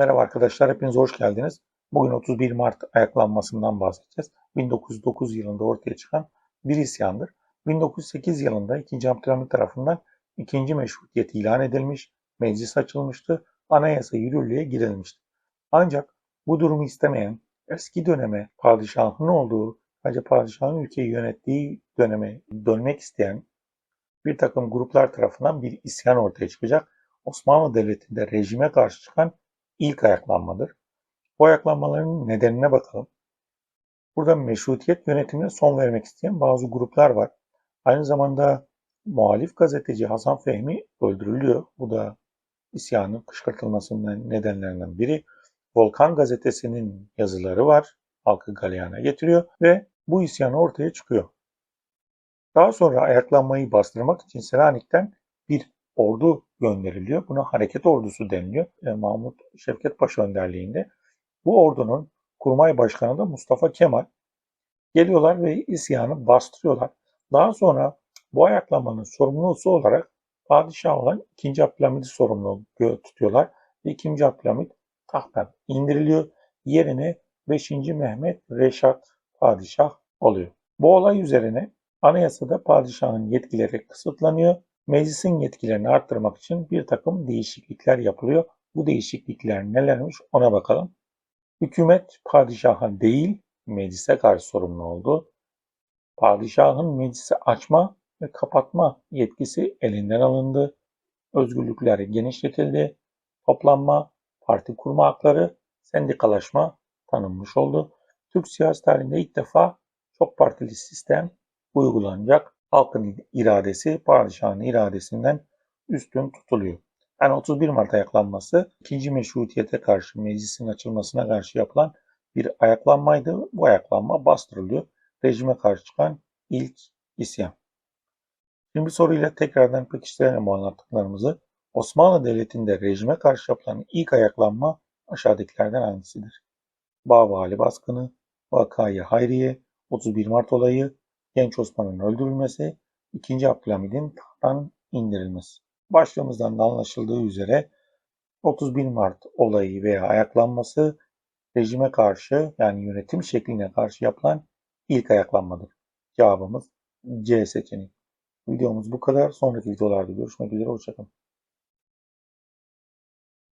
Merhaba arkadaşlar, hepiniz hoş geldiniz. Bugün 31 Mart ayaklanmasından bahsedeceğiz. 1909 yılında ortaya çıkan bir isyandır. 1908 yılında 2. Abdülhamit tarafından ikinci meşrutiyet ilan edilmiş, meclis açılmıştı, anayasa yürürlüğe girilmişti. Ancak bu durumu istemeyen, eski döneme padişahın olduğu, sadece padişahın ülkeyi yönettiği döneme dönmek isteyen bir takım gruplar tarafından bir isyan ortaya çıkacak. Osmanlı Devleti'nde rejime karşı çıkan ilk ayaklanmadır. Bu ayaklanmaların nedenine bakalım. Burada meşrutiyet yönetimine son vermek isteyen bazı gruplar var. Aynı zamanda muhalif gazeteci Hasan Fehmi öldürülüyor. Bu da isyanın kışkırtılmasının nedenlerinden biri. Volkan gazetesinin yazıları var. Halkı galeyana getiriyor ve bu isyan ortaya çıkıyor. Daha sonra ayaklanmayı bastırmak için Selanik'ten bir ordu gönderiliyor. Buna hareket ordusu deniliyor. E, Mahmut Şevket Paşa önderliğinde. Bu ordunun kurmay başkanı da Mustafa Kemal. Geliyorlar ve isyanı bastırıyorlar. Daha sonra bu ayaklanmanın sorumlusu olarak padişah olan 2. Abdülhamid'i sorumlu tutuyorlar. Ve 2. Abdülhamid tahttan indiriliyor. Yerine 5. Mehmet Reşat padişah oluyor. Bu olay üzerine anayasada padişahın yetkileri kısıtlanıyor Meclisin yetkilerini arttırmak için bir takım değişiklikler yapılıyor. Bu değişiklikler nelermiş ona bakalım. Hükümet padişaha değil meclise karşı sorumlu oldu. Padişahın meclisi açma ve kapatma yetkisi elinden alındı. Özgürlükler genişletildi. Toplanma, parti kurma hakları, sendikalaşma tanınmış oldu. Türk siyasi tarihinde ilk defa çok partili sistem uygulanacak halkın iradesi padişahın iradesinden üstün tutuluyor. Yani 31 Mart ayaklanması ikinci meşrutiyete karşı meclisin açılmasına karşı yapılan bir ayaklanmaydı. Bu ayaklanma bastırılıyor. Rejime karşı çıkan ilk isyan. Şimdi soruyla tekrardan pekiştirelim bu anlattıklarımızı. Osmanlı Devleti'nde rejime karşı yapılan ilk ayaklanma aşağıdakilerden hangisidir? Bağvali baskını, Vakayı Hayriye, 31 Mart olayı, Genç Osman'ın öldürülmesi, 2. Abdülhamid'in tahttan indirilmesi. Başlığımızdan da anlaşıldığı üzere 31 Mart olayı veya ayaklanması rejime karşı yani yönetim şekline karşı yapılan ilk ayaklanmadır. Cevabımız C seçeneği. Videomuz bu kadar. Sonraki videolarda görüşmek üzere. Hoşçakalın.